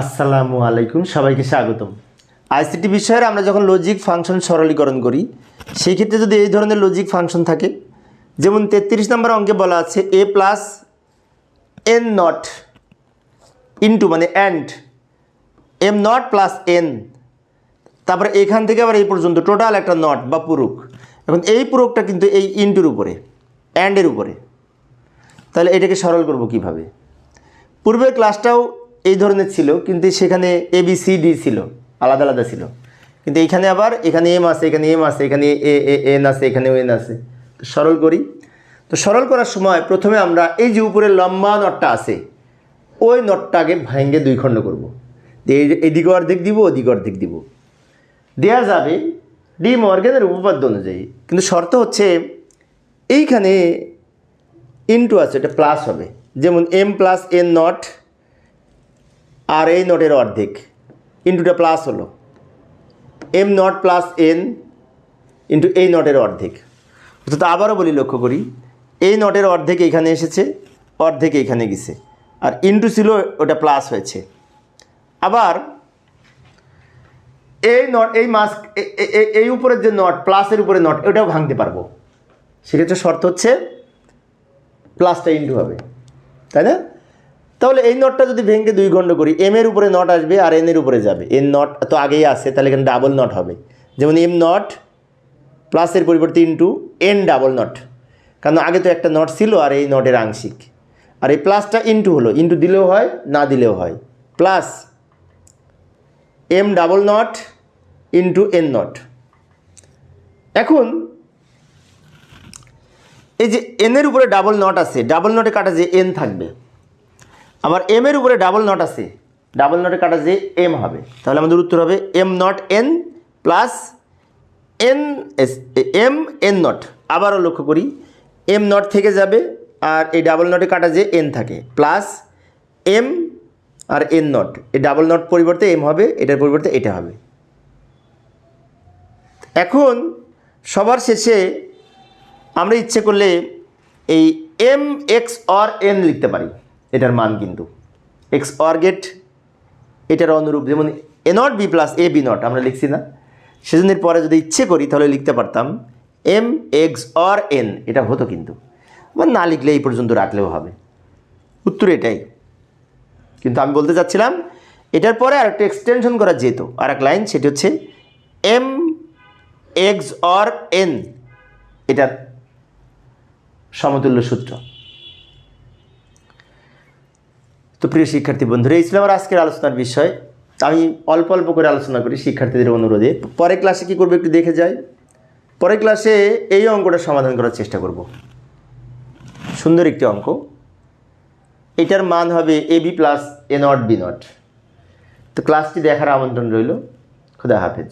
আসসালামু আলাইকুম, সবাইকে স্বাগতম। আইসিটি বিষয়ের আমরা যখন লজিক ফাংশন সরলীকরণ করি, সেই ক্ষেত্রে যদি এই ধরনের লজিক ফাংশন থাকে, যেমন তেত্রিশ নম্বর অঙ্কে বলা আছে A plus N naught into মানে and M naught plus N তারপরে এখান থেকে আবার এই পর্যন্ত টোটাল একটা নট বা পুরুক। এখন এই পুরুকটা কিন্তু এই ইন্টুর উপরে অ্যান্ডের উপরে। তাহলে এটাকে সরল করব কীভাবে? পূর্বের ক্লাসটাও এই ধরনের ছিল, কিন্তু সেখানে এ বি সি ডি ছিল, আলাদা আলাদা ছিল। কিন্তু এইখানে আবার, এখানে এম আছে, এখানে এম আছে, এখানে এ এ এন আছে এখানেও এন আছে। তো সরল করি। তো সরল করার সময় প্রথমে আমরা এই যে উপরে লম্বা নটটা আছে, ওই নটটাকে ভেঙে দুই খণ্ড করব। এদিকে অর্ধেক দিব, ওদিকে অর্ধেক দিব। দেয়া যাবে ডি মর্গেনের উপপাদ্য অনুযায়ী। কিন্তু শর্ত হচ্ছে, এইখানে ইনটু আছে, এটা প্লাস হবে। যেমন এম প্লাস এন নট আর এই নটের অর্ধেক। ইন্টুটা প্লাস হলো। M naught plus N into এই নটের অর্ধেক। অর্থাৎ আবারও বলি, লক্ষ্য করি, এই নটের অর্ধেক এখানে এসেছে, অর্ধেক এখানে গেছে। আর ইন্টু ছিল, ওটা প্লাস হয়েছে। আবার, এই নট এই মাস এ- এ- এ- এই উপরের যে নট প্লাসের উপরে নট ওটাও ভাঙতে পারব। সেক্ষেত্রে শর্ত হচ্ছে প্লাসটা ইন্টু হবে। তাই না? তাহলে এই নটটা যদি ভেঙে দুই খণ্ড করি এম এর উপরে নট আসবে আর এন এর উপরে যাবে। এন নট তো আগেই আছে, তাহলে এখানে ডাবল নট হবে। যেমন এম নট প্লাসের পরিবর্তে ইন্টু এন ডাবল নট কারণ আগে তো একটা নট ছিল আর এই নটের আংশিক। আর এই প্লাসটা ইন্টু হলো। ইন্টু দিলেও হয়, না দিলেও হয়। Plus M double naught into N naught এখন এই যে এনের উপরে ডাবল নট আছে ডাবল নটে কাটা যে এন থাকবে আবার এম এর উপরে ডাবল নট আছে। ডাবল নটে কাটা যে এম হবে, তাহলে আমাদের উত্তর হবে M naught N plus N S M N naught আবারও লক্ষ্য করি এম নট থেকে যাবে আর এই ডাবল নটে কাটা যে এন থাকে প্লাস এম আর এন নট এই ডাবল নট পরিবর্তে এম হবে, এটার পরিবর্তে এটা হবে। এখন সবার শেষে আমরা ইচ্ছে করলে এই এম এক্স অর এন লিখতে পারি। এটার মান কিন্তু। এক্স অর গেট এটার অনুরূপ, যেমন A naught B plus A B naught আমরা লিখছি না। সেজনের পরে যদি ইচ্ছে করি, তাহলে লিখতে পারতাম এম এক্স অর এন এটা হতো কিন্তু। আবার না লিখলে এই পর্যন্ত রাখলেও হবে। উত্তর এটাই। কিন্তু আমি বলতে চাচ্ছিলাম, এটার পরে আর একটা এক্সটেনশন করা যেত। আর এক লাইন সেটি হচ্ছে এম এক্স অর এন এটার সমতুল্য সূত্র। তো প্রিয় শিক্ষার্থী বন্ধুরা, এই ছিল আমার আজকের আলোচনার বিষয়। আমি অল্প অল্প করে আলোচনা করি শিক্ষার্থীদের অনুরোধে। পরের ক্লাসে কী করব একটু দেখে যাই। পরের ক্লাসে এই অঙ্কটা সমাধান করার চেষ্টা করব। সুন্দর একটি অঙ্ক। এটার মান হবে A B plus A naught B naught. তো ক্লাসটি দেখার আমন্ত্রণ রইল। খুদা হাফেজ।